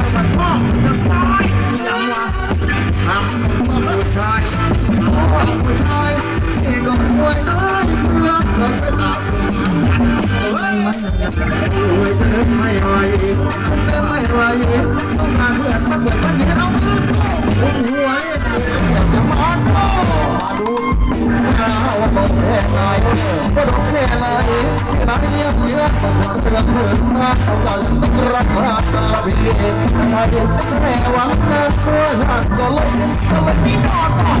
อยมันพ่อจะตายอีหยังวะทำผมว่าผู้ชายผมผู้ชายที่ก็ช่วยได้เพื่อนก็ไปตามกันเฮ้ยมันโอ้ยจะเดินไม่ไหวฉันเดินไม่ไหวต้องการเพื่อนมาเปิดมันเหนียวายก็ร้องเพไรนานียบเงียบเตือนเพื่อนมาเขาอรักมาตลอดชีวิตชายแหวนะเพื่อติก็เลยสวัสดีอนก่อน